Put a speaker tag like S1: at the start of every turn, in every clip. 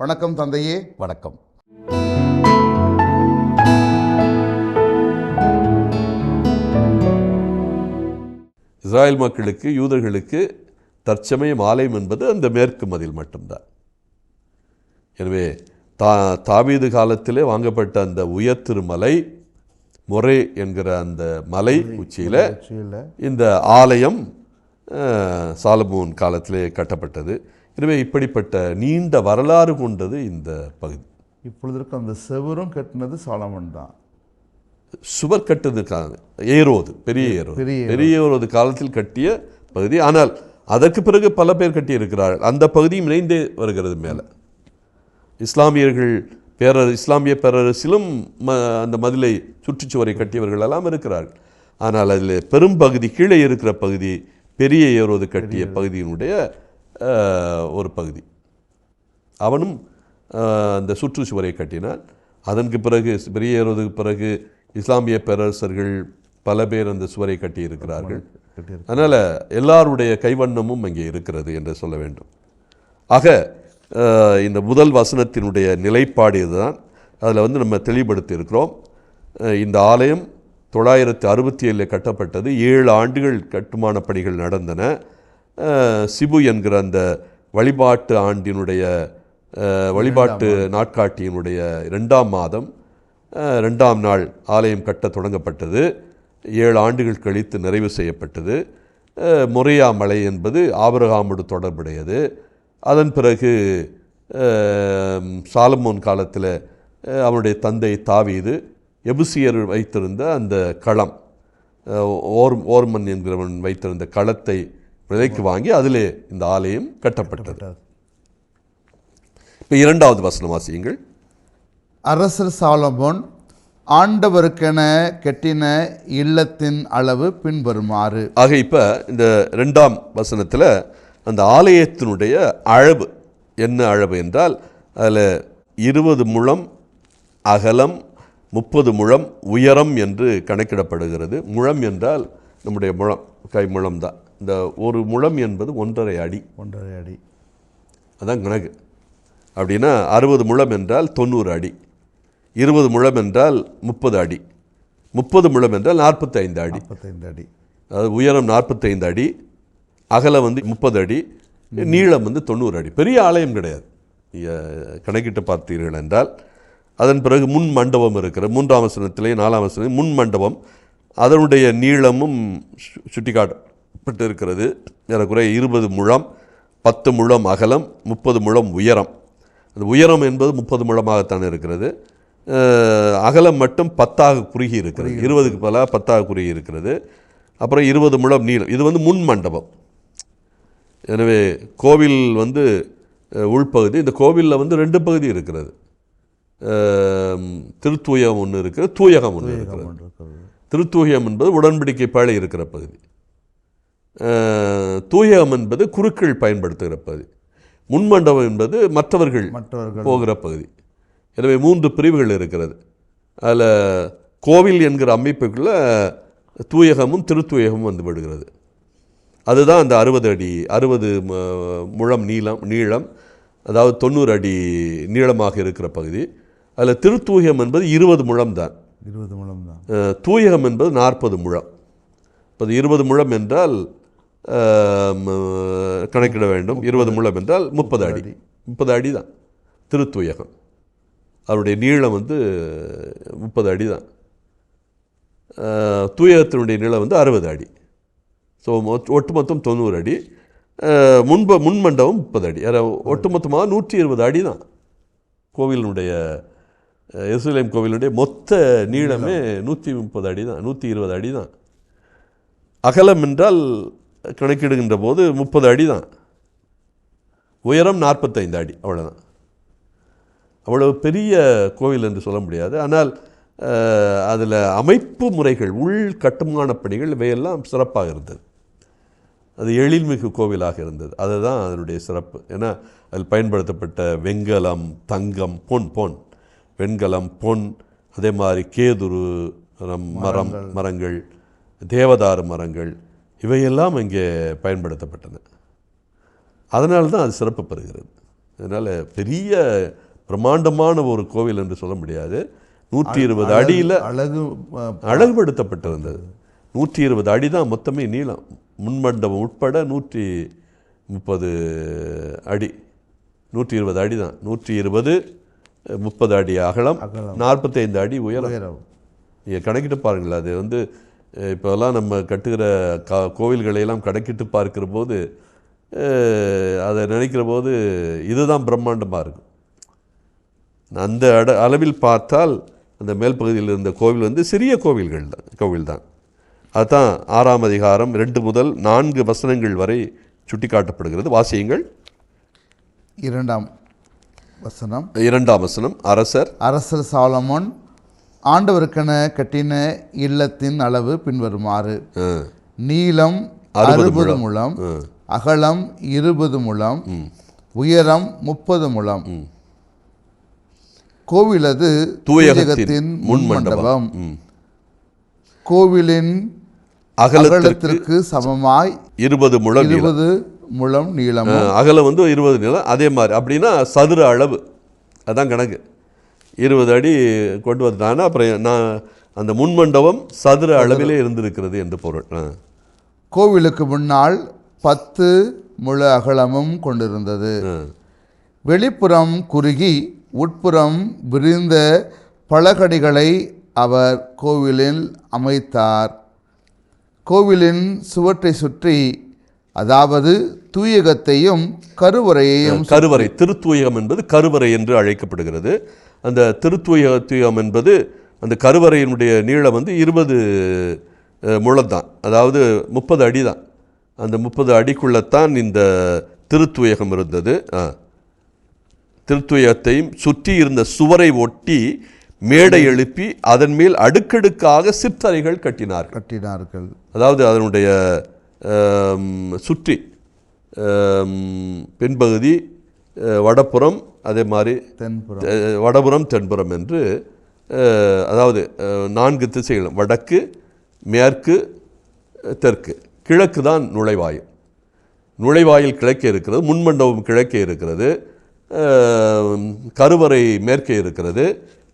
S1: வணக்கம் தந்தையே
S2: வணக்கம். இஸ்ராயல் மக்களுக்கு யூதர்களுக்கு தற்சமயம் ஆலயம் என்பது அந்த மேற்கு மதில் மட்டும்தான். எனவே தா தாவீது காலத்திலே வாங்கப்பட்ட அந்த உயர் திருமலை மொரே என்கிற அந்த மலை உச்சியில் இந்த ஆலயம் சாலமோன் காலத்திலே கட்டப்பட்டது. எனவே இப்படிப்பட்ட நீண்ட வரலாறு கொண்டது இந்த பகுதி.
S1: இப்பொழுது இருக்க அந்த செவரும் கட்டினது சாலமன் தான்.
S2: சுவர் கட்டுறதுக்காக ஏரோது பெரிய ஏரோது.
S1: பெரிய
S2: ஏரோது. காலத்தில் கட்டிய பகுதி. ஆனால் அதற்கு பிறகு பல பேர் கட்டியிருக்கிறார்கள். அந்த பகுதியும் இணைந்தே வருகிறது மேலே. இஸ்லாமியர்கள் பேரரசு இஸ்லாமிய பேரரசிலும் ம அந்த மதிலை சுற்றுச்சுவரை கட்டியவர்கள் எல்லாம் இருக்கிறார்கள். ஆனால் அதில் பெரும் பகுதி கீழே இருக்கிற பகுதி பெரிய ஏரோது கட்டிய பகுதியினுடைய ஒரு பகுதி. அவனும் அந்த சுற்றுச்சுவரை கட்டினான். அதற்கு பிறகு பெரிய ஏறுவதற்கு பிறகு இஸ்லாமிய பேரரசர்கள் பல பேர் அந்த சுவரை கட்டியிருக்கிறார்கள். அதனால் எல்லாருடைய கைவண்ணமும் அங்கே இருக்கிறது என்று சொல்ல வேண்டும். ஆக இந்த முதல் வசனத்தினுடைய நிலைப்பாடு இதுதான். அதில் வந்து நம்ம தெளிவுபடுத்தி இருக்கிறோம் அஹ், இந்த ஆலயம் தொள்ளாயிரத்து அறுபத்தி ஏழில் கட்டப்பட்டது. ஏழு ஆண்டுகள் கட்டுமான பணிகள் நடந்தன. சிபு என்கிற அந்த வழிபாட்டு ஆண்டினுடைய வழிபாட்டு நாட்காட்டியினுடைய ரெண்டாம் மாதம் ரெண்டாம் நாள் ஆலயம் கட்ட தொடங்கப்பட்டது. ஏழு ஆண்டுகள் கழித்து நிறைவு செய்யப்பட்டது. மொரியா மலை என்பது ஆபிரகாமோடு தொடர்புடையது. அதன் பிறகு சாலமோன் காலத்தில் அவனுடைய தந்தை தாவீது எபுசியர் வைத்திருந்த அந்த களம் ஓர் ஓர்மன் என்கிறவன் வைத்திருந்த களத்தை விலைக்கு வாங்கி அதிலே இந்த ஆலயம் கட்டப்பட்டது. இப்போ இரண்டாவது வசனம் வாசியுங்கள்.
S1: அரசர் சாலமோன் ஆண்டவருக்கென கட்டின இல்லத்தின் அளவு பின்வருமாறு.
S2: ஆக இப்போ இந்த ரெண்டாம் வசனத்தில் அந்த ஆலயத்தினுடைய அளவு என்ன அளவு என்றால் அதில் இருபது முழம் அகலம் முப்பது முழம் உயரம் என்று கணக்கிடப்படுகிறது. முழம் என்றால் நம்முடைய முழம் கை முழம் தான். இந்த ஒரு முழம் என்பது ஒன்றரை அடி.
S1: ஒன்றரை அடி.
S2: அதான் கணக்கு. அப்படின்னா அறுபது முழம் என்றால் தொண்ணூறு அடி. இருபது முழம் என்றால் முப்பது அடி. முப்பது முழம் என்றால் நாற்பத்தைந்து அடி.
S1: முப்பத்தைந்து அடி.
S2: அதாவது உயரம் நாற்பத்தைந்து அடி அகலம் வந்து முப்பது அடி நீளம் வந்து தொண்ணூறு அடி. பெரிய ஆலயம் கிடையாது. கணக்கிட்டு பார்த்தீர்கள் என்றால் அதன் பிறகு முன் மண்டபம் இருக்கிற மூன்றாம் வசனத்திலே நாலாம் வசனம் முன் மண்டபம் அதனுடைய நீளமும் சு- சுட்டிக்காட்டப்பட்டு இருக்கிறது ஏறக்குறைய இருபது முழம் பத்து முழம் அகலம் முப்பது முழம் உயரம். அந்த உயரம் என்பது முப்பது முழமாகத்தான் இருக்கிறது. அகலம் மட்டும் பத்தாக குறுகி இருக்கிறது. இருபதுக்கு பதிலாக பத்தாக குறுகி இருக்கிறது. அப்புறம் இருபது முழம் நீளம். இது வந்து முன் மண்டபம். எனவே கோவில் வந்து உள்பகுதி. இந்த கோவிலில் வந்து ரெண்டு பகுதி இருக்கிறது. திருத்தூயம் ஒன்று இருக்கிறது தூயகம் ஒன்று இருக்கிறது. திருத்தூயம் என்பது உடன்படிக்கை பாழை இருக்கிற பகுதி. தூயகம் என்பது குருக்கள் பயன்படுத்துகிற பகுதி. முன்மண்டபம் என்பது மற்றவர்கள்
S1: மற்றவர்கள்.
S2: போகிற பகுதி. எனவே மூன்று பிரிவுகள் இருக்கிறது. அதில் கோவில் என்கிற அமைப்புக்குள்ள தூயகமும் திருத்தூயகமும் வந்து விடுகிறது. அதுதான் அந்த அறுபது அடி அறுபது முழம் நீளம் நீளம் அதாவது தொண்ணூறு அடி நீளமாக இருக்கிற பகுதி. அதில் திருத்தூயகம் என்பது இருபது முழம் தான்
S1: இருபது முழம் தான்
S2: தூயகம் என்பது நாற்பது முழம். இப்போ இருபது முழம் என்றால் கணக்கிட வேண்டும். இருபது முழம் என்றால் முப்பது அடி. முப்பது அடி தான் திருத்துயகம். அவருடைய நீளம் வந்து முப்பது அடி தான் தூயகத்தினுடைய நீளம் வந்து அறுபது அடி. ஸோ ஒட்டுமொத்தம் தொண்ணூறு அடி. முன்ப முன்மண்டபம் முப்பது அடி. ஒட்டுமொத்தமாக நூற்றி இருபது அடி தான் கோவிலினுடைய எருசலேம் கோவிலுடைய மொத்த நீளமே நூற்றி முப்பது அடி தான் நூற்றி இருபது அடி தான். அகலம் என்றால் கணக்கிடுகின்ற போது முப்பது அடி தான். உயரம் நாற்பத்தைந்து அடி அவ்வளோதான் அவ்வளவு பெரிய கோவில் என்று சொல்ல முடியாது. ஆனால் அதில் அமைப்பு முறைகள் உள் கட்டுமான பணிகள் இவையெல்லாம் சிறப்பாக இருந்தது. அது எழில்மிகு கோவிலாக இருந்தது. அதுதான் அதனுடைய சிறப்பு. ஏன்னா அதில் பயன்படுத்தப்பட்ட வெங்கலம் தங்கம் பொன் பொன். வெண்கலம் பொன் அதே மாதிரி கேதுரு மரம் மரங்கள். தேவதாரு மரங்கள் இவையெல்லாம் இங்கே பயன்படுத்தப்பட்டன. அதனால தான் அது சிறப்பு பெறுகிறது. அதனால் பெரிய பிரம்மாண்டமான ஒரு கோவில் என்று சொல்ல முடியாது. நூற்றி இருபது அடியில்
S1: அழகு
S2: அழகுபடுத்தப்பட்டிருந்தது. நூற்றி இருபது அடி தான் மொத்தமே நீளம். முன்மண்டபம் உட்பட நூற்றி முப்பது அடி. நூற்றி இருபது அடி தான் நூற்றி இருபது முப்பது அடி அகலம் நாற்பத்தைந்து அடி உயரம். நீங்கள் கணக்கிட்டு பாருங்களேன் அது வந்து இப்போல்லாம் நம்ம கட்டுகிற கா கோவில்களை எல்லாம் கணக்கிட்டு பார்க்கிற போது அதை நினைக்கிற போது இதுதான் பிரம்மாண்டமாக இருக்கும். அந்த அட அளவில் பார்த்தால் அந்த மேல் பகுதியில் இருந்த கோவில் வந்து சிறிய கோவில்கள் தான் கோவில் தான் அதுதான் ஆறாம் அதிகாரம் ரெண்டு முதல் நான்கு வசனங்கள் வரை சுட்டிக்காட்டப்படுகிறது. வாசியங்கள்.
S1: இரண்டாம் வசனம்.
S2: இரண்டாம் வசனம் அரசர்
S1: அரசர் சாலமோன் ஆண்டவருக்கென கட்டின இல்லத்தின் அளவு பின்வருமாறு. நீளம்
S2: அறுபது
S1: முழம். அகலம் இருபது முழம் உயரம் முப்பது முழம். கோவிலது
S2: தூயகத்தின் முன்மண்டபம்.
S1: கோவிலின்
S2: அகலத்திற்கு
S1: சமமாய்
S2: இருபது முழம்.
S1: இருபது முழம் நீளமும்
S2: அஹ், அகலம் வந்து இருபது நீளம் அதே மாதிரி. அப்படின்னா சதுர அளவு. அதான் கணக்கு. இருபது அடி கொண்டு வந்துட்டாங்கன்னா அப்புறம் நான் அந்த முன்மண்டபம் சதுர அளவிலே இருந்திருக்கிறது என்று பொருள்.
S1: கோவிலுக்கு முன்னால் பத்து முழ அகலமும் கொண்டிருந்தது. வெளிப்புறம் குறுகி உட்புறம் விரிந்த பலகடிகளை அவர் கோவிலில் அமைத்தார். கோவிலின் சுவற்றை சுற்றி அதாவது தூயகத்தையும் கருவறையையும்
S2: கருவறை திருத்தூயகம் என்பது கருவறை என்று அழைக்கப்படுகிறது. அந்த திருத்தூயகம் என்பது அந்த கருவறையினுடைய நீளம் வந்து இருபது முழம் தான் அதாவது முப்பது அடி தான் அந்த முப்பது அடிக்குள்ளத்தான் இந்த திருத்தூயகம் இருந்தது. திருத்தூயகத்தையும் சுற்றி இருந்த சுவரை ஒட்டி மேடை எழுப்பி அதன் மேல் அடுக்கடுக்காக சிற்றறைகள் கட்டினார்கள்.
S1: கட்டினார்கள்.
S2: அதாவது அதனுடைய சுற்றி பின்பகுதி அஹ், வடபுறம் அதே மாதிரி
S1: தென்புறம்.
S2: வடபுறம் தென்புறம் என்று அதாவது நான்கு திசைகள் வடக்கு மேற்கு தெற்கு. கிழக்கு தான் நுழைவாயில். நுழைவாயில் கிழக்கே இருக்கிறது முன்மண்டபம் கிழக்கே இருக்கிறது கருவறை மேற்கே இருக்கிறது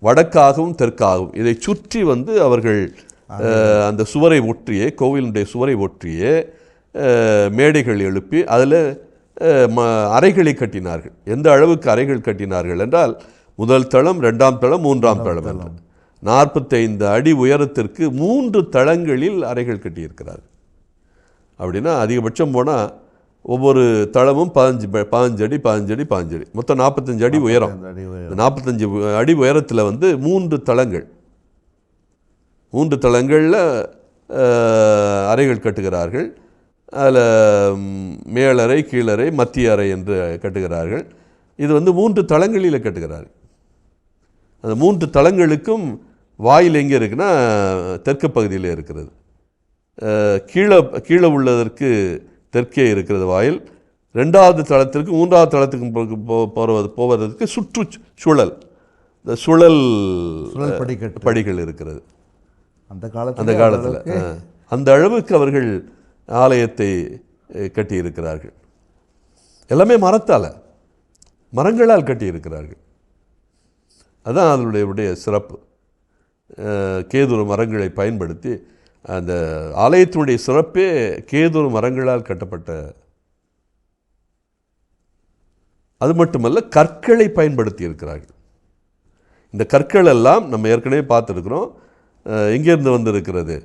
S2: வடக்காகவும் தெற்காகவும். இதை சுற்றி வந்து அவர்கள் அந்த சுவரை ஒற்றியே கோவிலுடைய சுவரை ஒற்றியே மேடைகள் எழுப்பி அதில் ம அறைகளை கட்டினார்கள். எந்த அளவுக்கு அறைகள் கட்டினார்கள் என்றால் முதல் தளம் ரெண்டாம் தளம் மூன்றாம் தளம் என்று நாற்பத்தைந்து அடி உயரத்திற்கு மூன்று தளங்களில் அறைகள் கட்டியிருக்கிறார்கள். அப்படின்னா அதிகபட்சம் போனால் ஒவ்வொரு தளமும் பதினஞ்சு பதினஞ்சு அடி பதினஞ்சு அடி பதினஞ்சு அடி. மொத்தம் நாற்பத்தஞ்சு அடி உயரம். நாற்பத்தஞ்சு அடி உயரத்தில் வந்து மூன்று தளங்கள். மூன்று தளங்களில் அறைகள் கட்டுகிறார்கள். அதில் மேலறை கீழறை மத்திய அறை என்று கட்டுகிறார்கள். இது வந்து மூன்று தளங்களில் கட்டுகிறார்கள். அந்த மூன்று தளங்களுக்கும் வாயில் எங்கே இருக்குன்னா தெற்கு பகுதியில் இருக்கிறது. கீழே கீழே உள்ளதற்கு தெற்கே இருக்கிறது வாயில். ரெண்டாவது தளத்திற்கு மூன்றாவது தளத்துக்கு போ- போ- போவது போவதற்கு சுற்று சுழல். இந்த சுழல் படிகள் இருக்கிறது.
S1: அந்த காலத்துல
S2: அந்த காலத்தில் அந்த அளவுக்கு அவர்கள் ஆலயத்தை கட்டியிருக்கிறார்கள். எல்லாமே மரத்தால் மரங்களால் கட்டியிருக்கிறார்கள். அதுதான் அதனுடைய உடைய சிறப்பு. கேதுரு மரங்களை பயன்படுத்தி அந்த ஆலயத்தினுடைய சிறப்பே கேதுரு மரங்களால் கட்டப்பட்ட அது மட்டுமல்ல கற்களை பயன்படுத்தி இருக்கிறார்கள் இந்த கற்கள் எல்லாம் நம்ம ஏற்கனவே பார்த்துருக்குறோம். எங்கேருந்து வந்திருக்கிறது?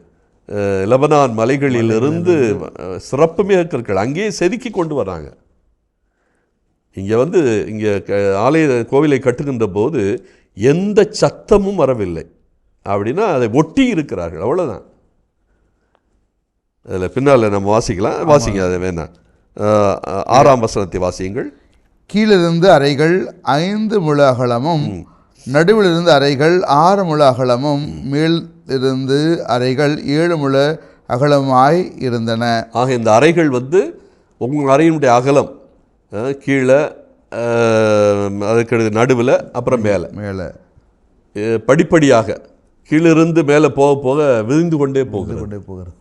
S2: லெபனான் மலைகளிலிருந்து அஹ், சிறப்புமிக கற்கள் அங்கேயே செதுக்கி கொண்டு வராங்க. இங்கே வந்து இங்கே ஆலய கோவிலை கட்டுகின்ற போது எந்த சத்தமும் வரவில்லை. அப்படின்னா அதை ஒட்டி இருக்கிறார்கள். அவ்வளோதான் அதில் பின்னால் நம்ம வாசிக்கலாம். வாசிங்க அதை வேணாம் ஆறாம் வசனத்தை வாசியுங்கள்.
S1: கீழிருந்து அறைகள் ஐந்து முழ அகலமும் நடுவிலிருந்து அறைகள் ஆறு முழ அகலமும் மேல் இருந்து அறைகள் ஏழு முழ அகலமாய் இருந்தன.
S2: ஆக இந்த அறைகள் வந்து உங்கள் அறையினுடைய அகலம் கீழே அதுக்கு நடுவில் அப்புறம் மேலே.
S1: மேலே.
S2: படிப்படியாக கீழிருந்து மேலே போக போக விரிந்து கொண்டே போகிறது.
S1: கொண்டே போகிறது.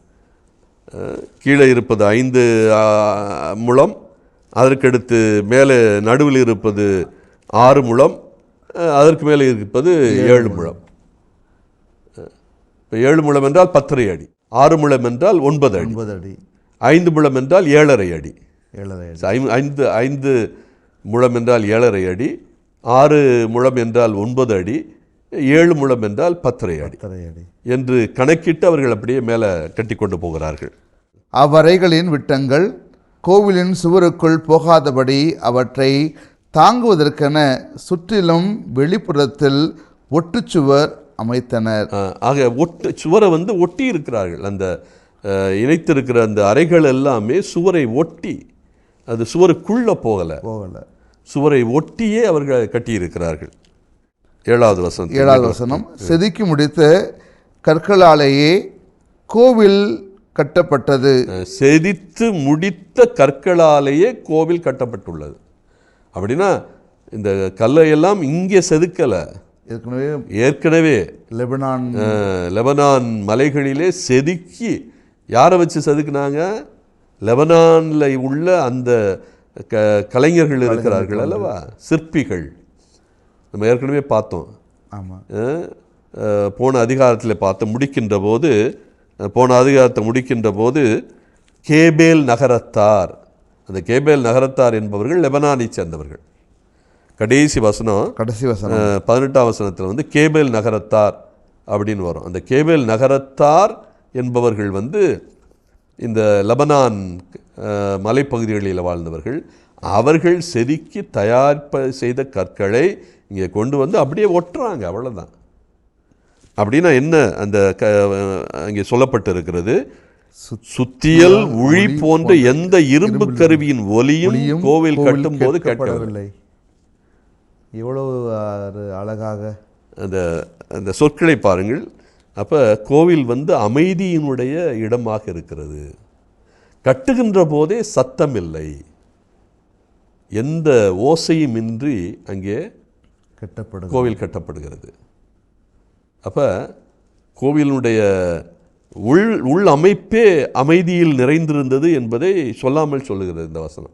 S2: கீழே இருப்பது ஐந்து முழம் அதற்கடுத்து மேலே நடுவில் இருப்பது ஆறு முழம் அதற்கு மேலே இருப்பது ஏழு முழம். இப்போ ஏழு முழம் என்றால் பத்தரை அடி. ஆறு முழம் என்றால் ஒன்பது அடி.
S1: ஒன்பது அடி.
S2: ஐந்து முழம் என்றால் ஏழரை அடி.
S1: ஏழரை அடி.
S2: ஐந்து ஐந்து முழம் என்றால் ஏழரை அடி. ஆறு முழம் என்றால் ஒன்பது அடி. ஏழு முழம் என்றால் பத்தரை அடி.
S1: பத்தரை அடி.
S2: என்று கணக்கிட்டு அவர்கள் அப்படியே மேலே கட்டி கொண்டு போகிறார்கள்.
S1: அவ்வறைகளின் விட்டங்கள் கோவிலின் சுவருக்குள் போகாதபடி அவற்றை தாங்குவதற்கென சுற்றிலும் வெளிப்புறத்தில் ஒட்டுச்சுவர் அமைத்தனர்.
S2: ஆக ஒட்டு சுவரை வந்து ஒட்டி இருக்கிறார்கள் அந்த இணைத்திருக்கிற அந்த அறைகள் எல்லாமே சுவரை ஒட்டி அது சுவருக்குள்ளே போகலை.
S1: போகல.
S2: சுவரை ஒட்டியே அவர்கள் கட்டியிருக்கிறார்கள். ஏழாவது வசனம்
S1: ஏழாவது வசனம் செதுக்கி முடித்த கற்களாலேயே கோவில் கட்டப்பட்டது.
S2: செதித்து முடித்த கற்களாலேயே கோவில் கட்டப்பட்டுள்ளது. அப்படின்னா இந்த கல்லையெல்லாம் இங்கே செதுக்கலை.
S1: ஏற்கனவே
S2: ஏற்கனவே
S1: லெபனான்
S2: லெபனான் மலைகளிலே செதுக்கி யாரை வச்சு செதுக்குனாங்க? லெபனானில் உள்ள அந்த க கலைஞர்கள் இருக்கிறார்கள் அல்லவா? சிற்பிகள். நம்ம ஏற்கனவே பார்த்தோம்.
S1: ஆமாம்
S2: போன அதிகாரத்தில் பார்த்து முடிக்கின்ற போது போன அதிகாரத்தை முடிக்கின்ற போது கேபேல் நகரத்தார். அந்த கேபேல் நகரத்தார் என்பவர்கள் லெபனானை சேர்ந்தவர்கள். கடைசி வசனம்
S1: கடைசி வசனம்.
S2: பதினெட்டாம் வசனத்தில் வந்து கேபேல் நகரத்தார் அப்படின்னு வரும். அந்த கேபேல் நகரத்தார் என்பவர்கள் வந்து இந்த லெபனான் மலைப்பகுதிகளில் வாழ்ந்தவர்கள். அவர்கள் செதுக்கி தயாரிப்ப செய்த கற்களை இங்கே கொண்டு வந்து அப்படியே ஒட்டுறாங்க அவ்வளவுதான். அப்படின்னா என்ன அந்த க அங்கே சொல்லப்பட்டிருக்கிறது? சுத்தியல் உழி போன்ற எந்த இரும்பு கருவியின் ஒலியும் கோவில்
S1: கோவில்
S2: கட்டும்போது கேட்கவில்லை
S1: எவ்வளவு அழகாக?
S2: அந்த அந்த சொற்களை பாருங்கள். அப்போ கோவில் வந்து அமைதியினுடைய இடமாக இருக்கிறது. கட்டுகின்ற போதே சத்தம் இல்லை எந்த ஓசையுமின்றி அங்கே
S1: கட்டப்படும்
S2: கோவில் கட்டப்படுகிறது. அப்போ கோவிலுடைய உள் உள் அமைப்பே அமைதியில் நிறைந்திருந்தது என்பதை சொல்லாமல் சொல்லுகிறது இந்த வசனம்.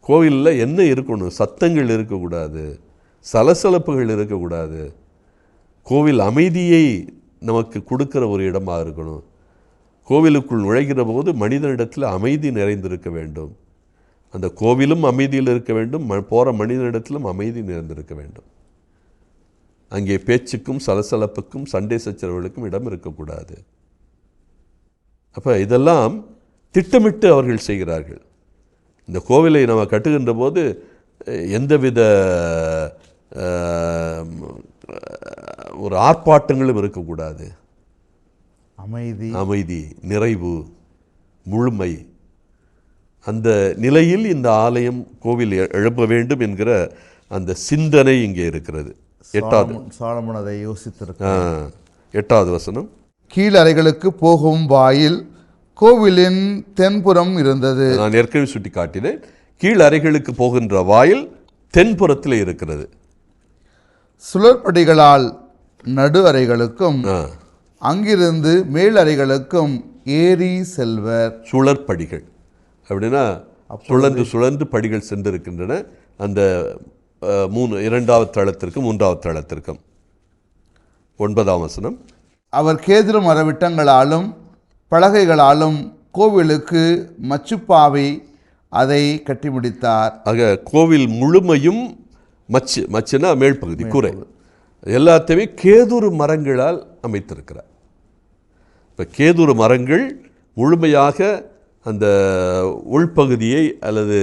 S2: கோவிலில் என்ன இருக்கணும்? சத்தங்கள் இருக்கக்கூடாது. சலசலப்புகள் இருக்கக்கூடாது. கோவில் அமைதியை நமக்கு கொடுக்குற ஒரு இடமாக இருக்கணும். கோவிலுக்குள் நுழைகிற போது மனிதனிடத்தில் அமைதி நிறைந்திருக்க வேண்டும். அந்த கோவிலும் அமைதியில் இருக்க வேண்டும். ம போகிற மனிதனிடத்திலும் அமைதி நிறைந்திருக்க வேண்டும். அங்கே பேச்சுக்கும் சலசலப்புக்கும் சண்டை சச்சரவுகளுக்கும் இடம் இருக்கக்கூடாது. அப்போ இதெல்லாம் திட்டமிட்டு அவர்கள் செய்கிறார்கள். இந்த கோவிலை நம்ம கட்டுகின்ற போது எந்தவித ஒரு ஆர்ப்பாட்டங்களும் இருக்கக்கூடாது.
S1: அமைதி.
S2: அமைதி நிறைவு முழுமை. அந்த நிலையில் இந்த ஆலயம் கோவில் எழுப்ப வேண்டும் என்கிற அந்த சிந்தனை இங்கே இருக்கிறது. எட்டாவது.
S1: சாலமோன் அதை யோசித்திருக்க.
S2: ஆ, எட்டாவது வசனம்.
S1: கீழறைகளுக்கு போகும் வாயில் கோவிலின் தென்புறம் இருந்தது.
S2: நான் ஏற்கனவே சுட்டி காட்டினேன் கீழ் அறைகளுக்கு போகின்ற வாயில் தென்புறத்தில் இருக்கிறது.
S1: சுழற்படிகளால் நடு அறைகளுக்கும் அங்கிருந்து மேல் அறைகளுக்கும் ஏறி செல்வர்.
S2: சுழற்படிகள். அப்படின்னா சுழன்று சுழன்று படிகள் சென்றிருக்கின்றன. அந்த மூணு இரண்டாவது தளத்திற்கும் மூன்றாவது தளத்திற்கும். ஒன்பதாம் வசனம்.
S1: அவர் கேதுரு மரவிட்டங்களாலும் பலகைகளாலும் கோவிலுக்கு மச்சுப்பாவை அதை கட்டி முடித்தார்
S2: ஆக கோவில் முழுமையும் மச்சு மச்சுனா மேல்பகுதி கூரை. எல்லாத்தையுமே கேதுரு மரங்களால் அமைத்திருக்கிறார். இப்போ கேதுரு மரங்கள் முழுமையாக அந்த உள்பகுதியை அல்லது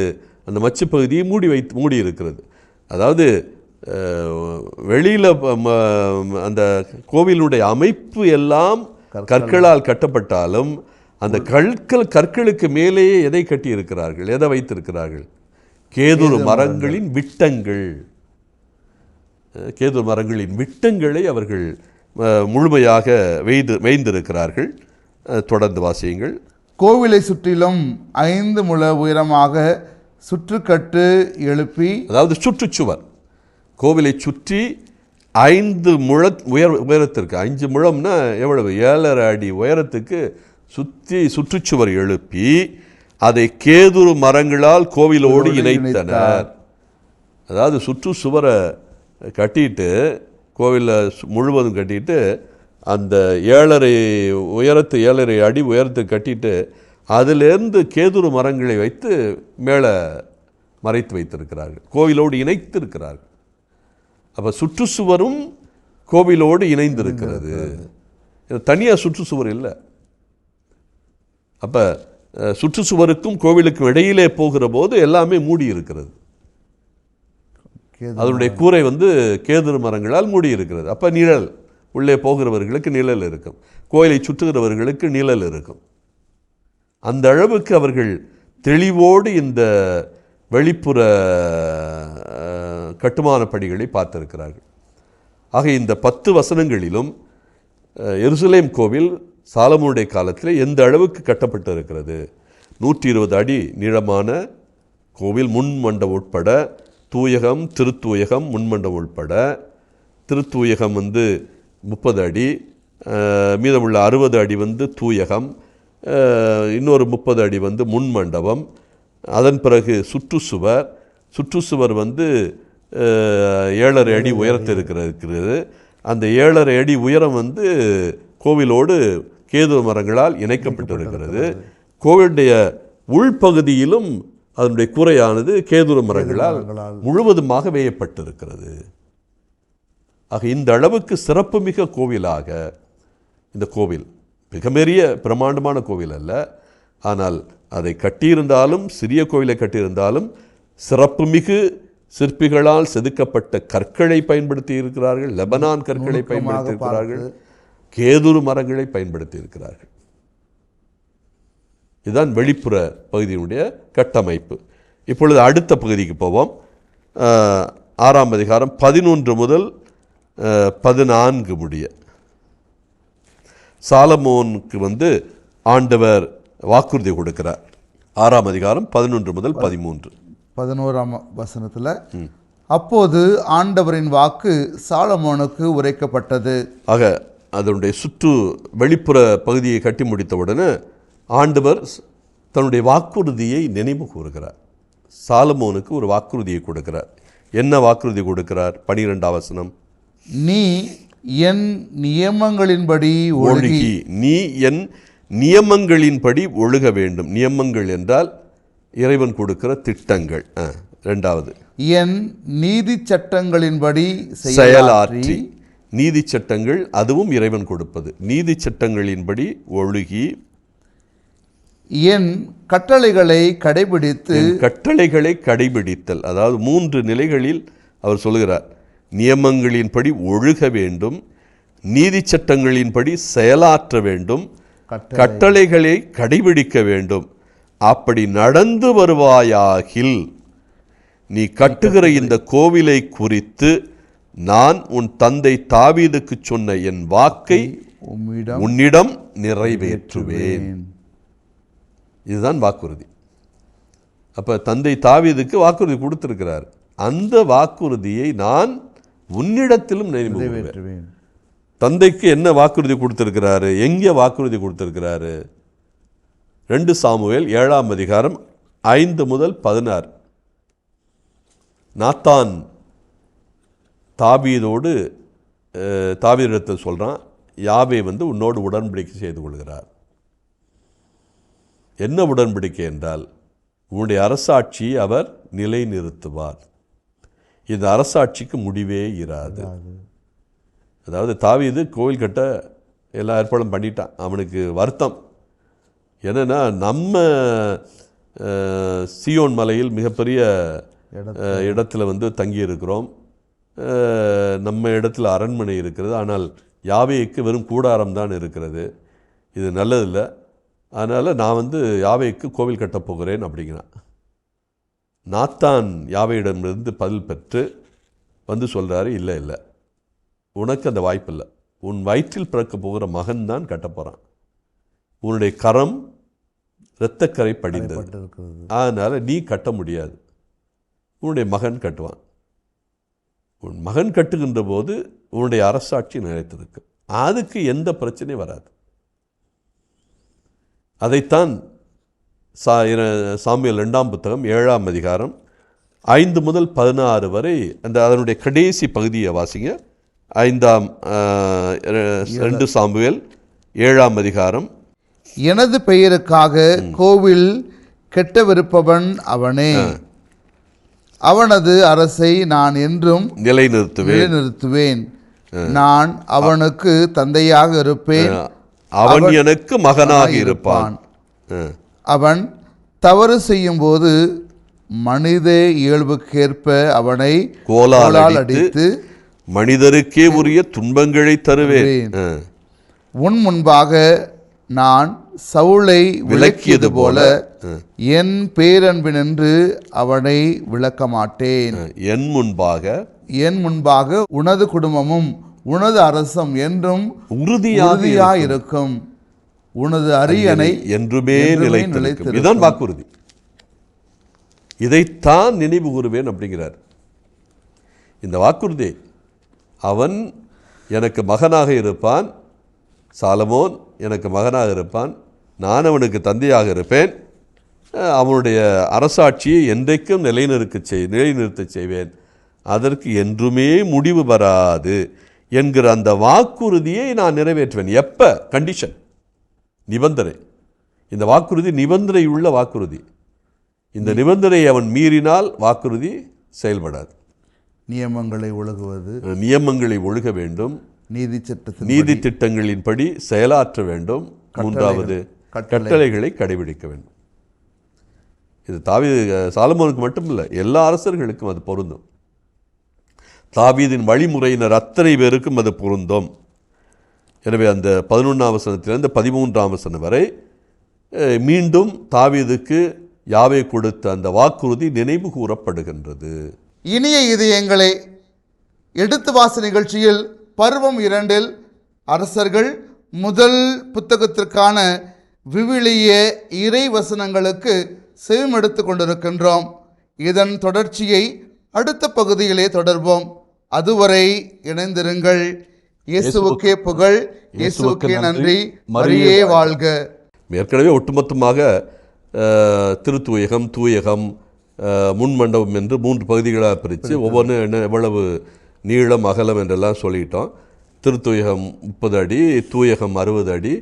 S2: அந்த மச்சு பகுதியை மூடி வைத்து மூடி இருக்கிறது அதாவது வெளியில் அந்த கோவிலுடைய அமைப்பு எல்லாம் கற்களால் கட்டப்பட்டாலும் அந்த கற்கள் கற்களுக்கு மேலேயே எதை கட்டி இருக்கிறார்கள் எதை வைத்திருக்கிறார்கள்? கேதுரு மரங்களின் விட்டங்கள். கேதுரு மரங்களின் விட்டங்களை அவர்கள் முழுமையாக வெய்து வேய்ந்திருக்கிறார்கள் தொடர்ந்து வாசியுங்கள்.
S1: கோவிலை சுற்றிலும் ஐந்து முழ உயரமாக சுற்றுக்கட்டு எழுப்பி
S2: அதாவது சுற்றுச்சுவர். கோவிலை சுற்றி ஐந்து முழ உயர் உயரத்திற்கு அஞ்சு முழம்னா எவ்வளவு? ஏழரை அடி உயரத்துக்கு சுற்றி சுற்றுச்சுவர் எழுப்பி அதை கேதுரு மரங்களால் கோவிலோடு இணைத்தனர். அதாவது சுற்று சுவரை கட்டிட்டு கோவிலில் முழுவதும் கட்டிட்டு அந்த ஏழரை உயரத்து ஏழரை அடி உயரத்துக்கு கட்டிட்டு அதிலிருந்து கேதுரு மரங்களை வைத்து மேலே மறைத்து வைத்திருக்கிறார்கள். கோவிலோடு இணைத்து இருக்கிறார்கள் அப்போ சுற்றுச்சுவரும் கோவிலோடு இணைந்திருக்கிறது. தனியாக சுற்றுச்சுவர் இல்லை. அப்போ சுற்றுச்சுவருக்கும் கோவிலுக்கும் இடையிலே போகிற போது எல்லாமே மூடி இருக்கிறது. அதனுடைய கூரை வந்து கேதுரு மரங்களால் மூடி இருக்கிறது. அப்போ நிழல் உள்ளே போகிறவர்களுக்கு நிழல் இருக்கும். கோயிலை சுற்றுகிறவர்களுக்கு நிழல் இருக்கும். அந்த அளவுக்கு அவர்கள் தெளிவோடு இந்த வெளிப்புற கட்டுமான பணிகளை பார்த்திருக்கிறார்கள். ஆக இந்த பத்து வசனங்களிலும் எருசலேம் கோவில் சாலமோனுடைய காலத்தில் எந்த அளவுக்கு கட்டப்பட்டு இருக்கிறது நூற்றி இருபது அடி நீளமான கோவில் முன்மண்டபம் உட்பட தூயகம் திருத்தூயகம் முன்மண்டபம் உட்பட திருத்தூயகம் வந்து முப்பது அடி மீதமுள்ள அறுபது அடி வந்து தூயகம் இன்னொரு முப்பது அடி வந்து முன்மண்டபம் அதன் பிறகு சுற்றுச்சுவர். சுற்றுச்சுவர் வந்து ஏழரை அடி உயரத்தில் இருக்கிறது இருக்கிறது அந்த ஏழரை அடி உயரம் வந்து கோவிலோடு கேது மரங்களால் இணைக்கப்பட்டிருக்கிறது. கோவிலுடைய உள்பகுதியிலும் அதனுடைய கூரையானது கேதுரு மரங்களால் முழுவதுமாக வேயப்பட்டிருக்கிறது. ஆக இந்த அளவுக்கு சிறப்புமிக்க கோவிலாக இந்த கோவில் மிகப்பெரிய பிரம்மாண்டமான கோவில் அல்ல. ஆனால் அதை கட்டியிருந்தாலும் சிறிய கோவிலை கட்டியிருந்தாலும் சிறப்புமிகு சிற்பிகளால் செதுக்கப்பட்ட கற்களை பயன்படுத்தி இருக்கிறார்கள் லெபனான் கற்களை பயன்படுத்தி இருக்கிறார்கள் கேதுரு மரங்களை பயன்படுத்தி இருக்கிறார்கள் இதுதான் வெளிப்புற பகுதியினுடைய கட்டமைப்பு. இப்பொழுது அடுத்த பகுதிக்கு போவோம். ஆறாம் அதிகாரம் பதினொன்று முதல் பதினான்கு முடிய. சாலமோனுக்கு வந்து ஆண்டவர் வாக்குறுதி கொடுக்கிறார். ஆறாம் அதிகாரம் பதினொன்று முதல் பதிமூன்று.
S1: பதினோராம் வசனத்தில் அப்போது ஆண்டவரின் வாக்கு சாலமோனுக்கு உரைக்கப்பட்டது.
S2: ஆக அதனுடைய சுற்று வெளிப்புற பகுதியை கட்டி முடித்தவுடனே ஆண்டவர் தன்னுடைய வாக்குறுதியை நினைவு கூறுகிறார். சாலமோனுக்கு ஒரு வாக்குறுதியை கொடுக்கிறார். என்ன வாக்குறுதி கொடுக்கிறார்? பனிரெண்டாம் வசனம்.
S1: நீ என் நியமங்களின்படி ஒழுகி.
S2: நீ என் நியமங்களின்படி ஒழுக வேண்டும். நியமங்கள் என்றால் இறைவன் கொடுக்கிற திட்டங்கள். ரெண்டாவது.
S1: என் நீதி சட்டங்களின்படி
S2: செயலாற்றி. நீதி சட்டங்கள் அதுவும் இறைவன் கொடுப்பது. நீதி சட்டங்களின்படி ஒழுகி.
S1: என் கட்டளைகளை கடைபிடித்து.
S2: கட்டளைகளை கடைபிடித்தல். அதாவது மூன்று நிலைகளில் அவர் சொல்கிறார் நியமங்களின்படி ஒழுக வேண்டும் நீதி சட்டங்களின்படி செயலாற்ற வேண்டும்
S1: கட்டளை-
S2: கட்டளைகளை கடைபிடிக்க வேண்டும். அப்படி நடந்து வருவாயாகில் நீ கட்டுகிற இந்த கோவிலை குறித்து நான் உன் தந்தை தாவீதுக்கு சொன்ன என் வாக்கை உன்னிடம் நிறைவேற்றுவேன். இதுதான் வாக்குறுதி. அப்போ தந்தை தாவீதுக்கு வாக்குறுதி கொடுத்திருக்கிறார். அந்த வாக்குறுதியை நான் உன்னிடத்திலும்.
S1: நிறைவேற்றுவேன்.
S2: தந்தைக்கு என்ன வாக்குறுதி கொடுத்திருக்கிறாரு? எங்கே வாக்குறுதி கொடுத்திருக்கிறாரு? ரெண்டு சாமுவேல் ஏழாம் அதிகாரம் ஐந்து முதல் பதினாறு. நாத்தான் தாபீதோடு தாவீதிடத்தில் சொல்கிறான் யாவே வந்து உன்னோடு உடன்படிக்கை செய்து கொள்கிறார். என்ன உடன்படிக்கை என்றால் உன்னுடைய அரசாட்சியை அவர் நிலைநிறுத்துவார். இந்த அரசாட்சிக்கு முடிவே இராது. அதாவது தாவீது கோவில் கட்ட எல்லா ஏற்பாடும் பண்ணிட்டான். அவனுக்கு வருத்தம். என்னன்னா நம்ம சியோன் மலையில் மிகப்பெரிய இடத்துல. வந்து தங்கியிருக்கிறோம். நம்ம இடத்துல அரண்மனை இருக்கிறது. ஆனால் யாவேக்கு வெறும் கூடாரம் தான் இருக்கிறது. இது நல்லதில்லை. அதனால் நான் வந்து யாவேக்கு கோவில் கட்டப் போகிறேன் அப்படிங்கிறான். நாத்தான் யாவையிடமிருந்து பதில் பெற்று வந்து சொல்கிறாரு இல்லை இல்லை. உனக்கு அந்த வாய்ப்பு இல்லை. உன் வயிற்றில் பிறக்க போகிற மகன் தான் கட்டப் போகிறான் உன்னுடைய கரம் இரத்தக்கரை படிந்தது. அதனால் நீ கட்ட முடியாது. உன்னுடைய மகன் கட்டுவான். உன் மகன் கட்டுகின்ற போது உன்னுடைய அரசாட்சி நிலைத்திருக்கு. அதுக்கு எந்த பிரச்சனையும் வராது. அதைத்தான் சா சாமுவேல் ரெண்டாம் புத்தகம் ஏழாம் அதிகாரம் ஐந்து முதல் பதினாறு வரை அந்த அதனுடைய கடைசி பகுதியை வாசிங்க. ஐந்தாம் ரெண்டு சாமுவேல் ஏழாம் அதிகாரம்.
S1: எனது பெயருக்காக கோவில் கெட்டவிருப்பவன் அவனே. அவனது அரசை நான் என்றும்
S2: நிலைநிறுத்துவேன்.
S1: நிலைநிறுத்துவேன். நான் அவனுக்கு தந்தையாக இருப்பேன்.
S2: அவன் எனக்கு மகனாக இருப்பான்.
S1: அவன் தவறு செய்யும்போது மனித இயல்புக்கேற்ப அவனை
S2: கோலால் அடித்து மனிதருக்கே உரிய துன்பங்களை தருவேன்.
S1: உன் முன்பாக நான் சவுளை விளக்கியது போல என் பேரன்பினின்று அவனை விளக்க மாட்டேன்.
S2: என் முன்பாக
S1: என் முன்பாக உனது குடும்பமும் உனது அரசம் என்றும்
S2: உறுதியாக
S1: இருக்கும். உனது அரியணை
S2: என்றுமே நிலைத்திருக்கும். இதுதான் வாக்குறுதி. இதைத்தான் நினைவு கூறுவேன் அப்படிங்கிறார். இந்த வாக்குறுதி அவன் எனக்கு மகனாக இருப்பான் சாலமோன் எனக்கு மகனாக இருப்பான் நான் அவனுக்கு தந்தையாக இருப்பேன் அவனுடைய அரசாட்சியை என்றைக்கும் நிலைநிறுக்க செய் நிலைநிறுத்தச் செய்வேன். அதற்கு என்றுமே முடிவு வராது என்கிற அந்த வாக்குறுதியை நான் நிறைவேற்றுவேன். எப்போ? கண்டிஷன் நிபந்தனை. இந்த வாக்குறுதி நிபந்தனையுள்ள வாக்குறுதி. இந்த நிபந்தனையை அவன் மீறினால் வாக்குறுதி செயல்படாது.
S1: நியமங்களை ஒழுகுவது.
S2: நியமங்களை ஒழுக வேண்டும்.
S1: நீதி சட்டத்தின்
S2: நீதி திட்டங்களின்படி செயலாற்ற வேண்டும். மூன்றாவது கட்டளைகளை. கடைபிடிக்க வேண்டும். இது தாவி சாலமோனுக்கு மட்டும் இல்லை எல்லா அரசர்களுக்கும் அது பொருந்தும். தாவீதின் வழிமுறையினர் அத்தனை பேருக்கும் அது பொருந்தும். எனவே அந்த பதினொன்றாம் வசனத்திலிருந்து பதிமூன்றாம் வசனம் வரை மீண்டும் தாவீதுக்கு யாவை கொடுத்த அந்த வாக்குறுதி நினைவு கூறப்படுகின்றது.
S1: இனிய இதயங்களே எடுத்து வாச நிகழ்ச்சியில் பருவம் இரண்டில் அரசர்கள் முதல் புத்தகத்திற்கான விவிலிய இறை வசனங்களுக்கு செவிமெடுத்து கொண்டிருக்கின்றோம். இதன் தொடர்ச்சியை அடுத்த பகுதியிலே தொடர்வோம். அதுவரை இணைந்திருங்கள். இயேசுவுக்கே புகழ் இயேசுவுக்கே நன்றி. மரியே வாழ்க.
S2: ஏற்கனவே ஒட்டுமொத்தமாக திருத்தூயகம் தூயகம் அஹ், முன்மண்டபம் என்று மூன்று பகுதிகளாக பிரித்து ஒவ்வொன்றும் என்ன எவ்வளவு நீளம் அகலம் என்றெல்லாம் சொல்லிட்டோம். திருத்தூயகம் முப்பது அடி தூயகம் அறுபது அடி.